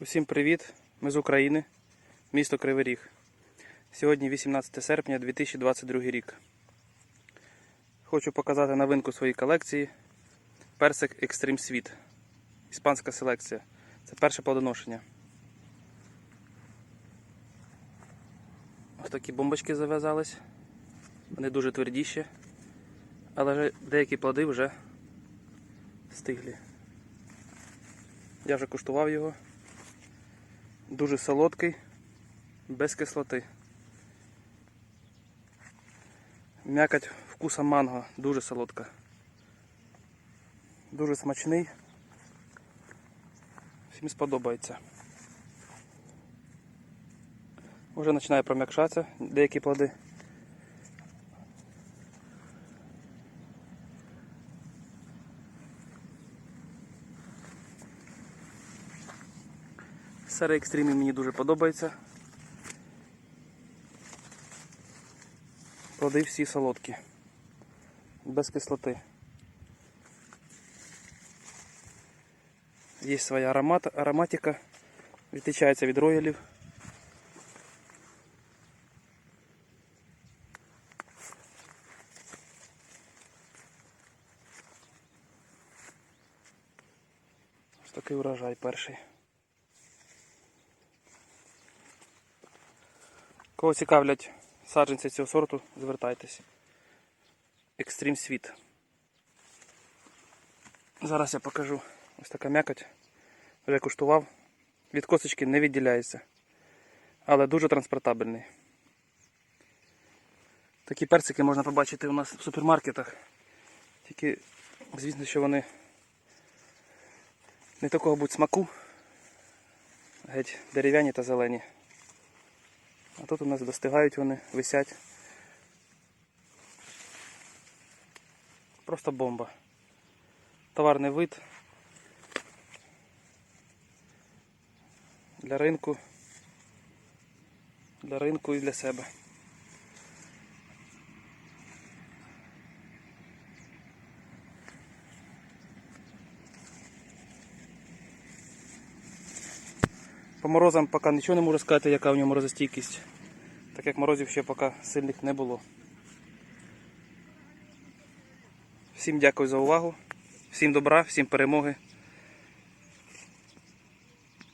Усім привіт! Ми з України, місто Кривий Ріг. Сьогодні 18 серпня 2022 рік. Хочу показати новинку своєї колекції Персик Extreme Sweet. Іспанська селекція. Це перше плодоношення. Ось такі бомбочки зав'язались. Вони дуже твердіші, але деякі плоди вже стиглі. Я вже куштував його. Дуже солодкий, без кислоти. М'якоть вкуса манго, дуже солодка. Дуже смачний. Всім сподобається. Уже починає пром'якшатися деякі плоди. Серія екстримів мені дуже подобається. Плоди всі солодкі, без кислоти. Є своя аромат, ароматика, відрізняється від роялів. Ось такий урожай перший. Кого цікавлять саджанці цього сорту, звертайтеся. Extreme Sweet. Зараз я покажу ось така м'якоть. Вже куштував. Від косточки не відділяється. Але дуже транспортабельний. Такі персики можна побачити у нас в супермаркетах. Тільки, звісно, що вони не такого будь смаку. Геть дерев'яні та зелені. А тут у нас достигають вони, висять. Просто бомба. Товарний вид. Для ринку. Для ринку і для себе. По морозам поки нічого не можу сказати, яка у нього морозостійкість, так як морозів ще поки сильних не було. Всім дякую за увагу, всім добра, всім перемоги.